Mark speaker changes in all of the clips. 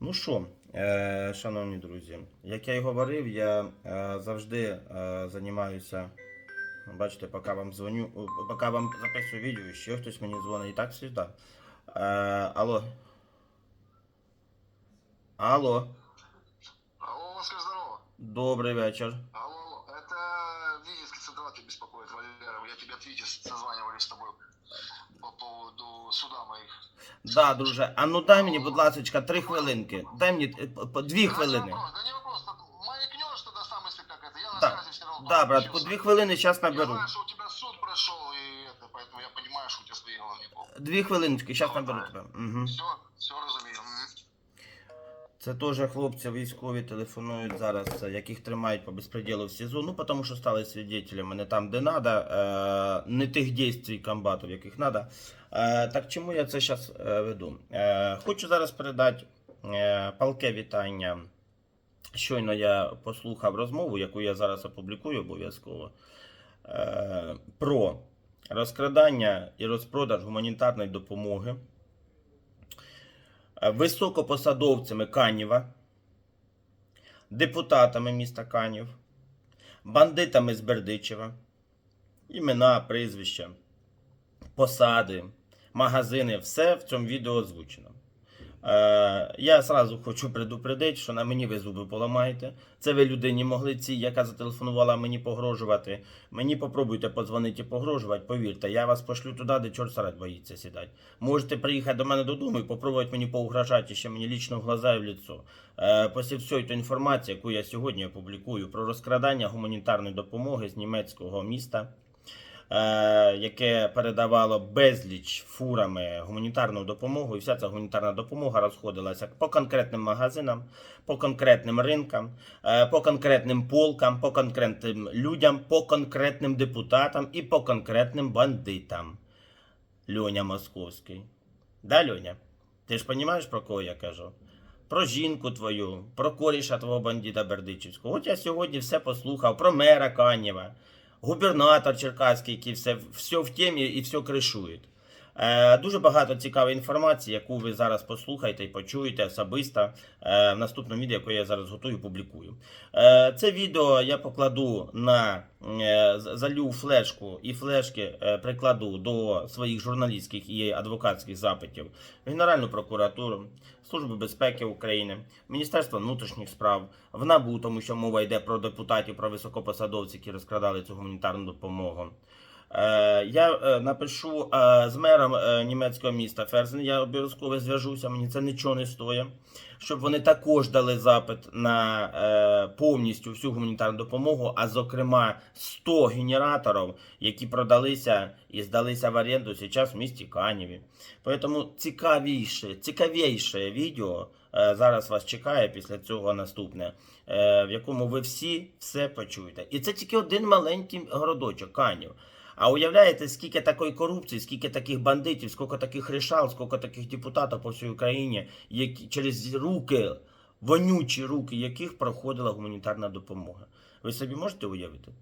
Speaker 1: Ну що, е, шановні друзі, як я і говорив, я е, завжди е, займаюся. Бачите, поки вам дзвоню, поки вам записую відео, ще хтось мені дзвонить і так завжди. Алло. Алло,
Speaker 2: Алло, Оскар, здорово.
Speaker 1: добрий вечір.
Speaker 2: Алло. Это Витебский централ тебя беспокоит, Валеров. Я тебе от Витязь созванивались с тобой по поводу суда моих.
Speaker 1: Да, друже, а ну дай мені, будь ласка, три хвилинки. Дай мені е, по- по дві
Speaker 2: Да не
Speaker 1: хвилини.
Speaker 2: вопрос, да не вопрос. Так Маякнешь тогда сам, если как это. Я на
Speaker 1: Да.
Speaker 2: связи все равно.
Speaker 1: Да, братку,
Speaker 2: подключился.
Speaker 1: дві хвилини зараз
Speaker 2: Я
Speaker 1: наберу.
Speaker 2: знаю, что у тебя суд прошел, и это, поэтому я понимаю, что у тебя свои головников.
Speaker 1: Дві хвилиночки, зараз наберу тебе. Угу.
Speaker 2: Все, все разумею. Мгм.
Speaker 1: Це теж хлопці військові телефонують зараз, е, яких тримають по безпреділу в СІЗО, ну тому що стали свідетелями не там, де треба, е, не тих дій комбатів, яких треба. Е, так чому я це зараз веду? Е, хочу зараз передати е, палке вітання. Щойно я послухав розмову, яку я зараз опублікую обов'язково, е, про розкрадання і розпродаж гуманітарної допомоги е, високопосадовцями Канєва, депутатами міста Канів, бандитами з Бердичева, імена, прізвища, посади, магазини, все в цьому відео озвучено. Е, я сразу хочу предупредити, що на мені ви зуби поламаєте. Це ви людині могли цій, яка зателефонувала мені погрожувати. Мені попробуйте подзвонити і погрожувати. Повірте, я вас пошлю туди, де чорт сарать боїться сідати. Можете приїхати до мене додому і попробувати мені поугрожати ще мені лічно в глаза і в лицо. Е, після всієї тої інформації, яку я сьогодні опублікую про розкрадання гуманітарної допомоги з німецького міста яке передавало безліч фурами гуманітарну допомогу, і вся ця гуманітарна допомога розходилася по конкретним магазинам, по конкретним ринкам, е, по конкретним полкам, по конкретним людям, по конкретним депутатам і по конкретним бандитам. Льоня Московський. Да, Льоня? Ти ж розумієш, про кого я кажу? Про жінку твою, про коріша твого бандита Бердичівського. От я сьогодні все послухав про мера Канєва губернатор Черкаський, який все, все в темі і все кришує. Е, дуже багато цікавої інформації, яку ви зараз послухаєте і почуєте особисто е, в наступному відео, яке я зараз готую, публікую. Е, це відео я покладу на залю флешку і флешки прикладу до своїх журналістських і адвокатських запитів в Генеральну прокуратуру, Службу безпеки України, Міністерство внутрішніх справ, в НАБУ, тому що мова йде про депутатів, про високопосадовців, які розкрадали цю гуманітарну допомогу. Е, я е, напишу е, з мером німецького міста Ферзен, я обов'язково зв'яжуся, мені це нічого не стоїть, щоб вони також дали запит на повністю всю гуманітарну допомогу, а зокрема 100 генераторів, які продалися і здалися в оренду зараз в місті Канєві. Тому цікавіше, цікавіше відео зараз вас чекає після цього наступне, в якому ви всі все почуєте. І це тільки один маленький городочок Канів. А уявляєте, скільки такої корупції, скільки таких бандитів, скільки таких рішал, скільки таких депутатів по всій Україні, які через руки, вонючі руки яких проходила гуманітарна допомога. Ви собі можете уявити?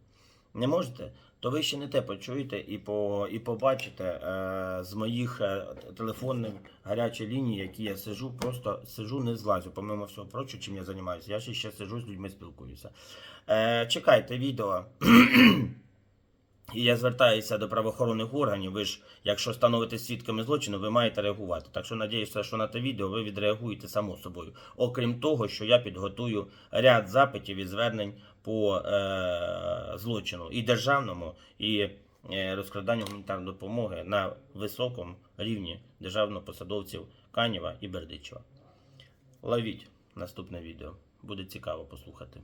Speaker 1: Не можете? То ви ще не те почуєте і, по, і побачите е, з моїх е, телефонних гарячих ліній, які я сижу, просто сижу, не злазю, помимо всього прочого, чим я займаюся. Я ще, ще сижу з людьми спілкуюся. Е, чекайте відео. І я звертаюся до правоохоронних органів. Ви ж, якщо становите свідками злочину, ви маєте реагувати. Так що надіюся, що на те відео ви відреагуєте само собою. Окрім того, що я підготую ряд запитів і звернень по е, злочину і державному, і е, розкраданню гуманітарної допомоги на високому рівні державних посадовців Канєва і Бердичева. Ловіть наступне відео. Буде цікаво послухати.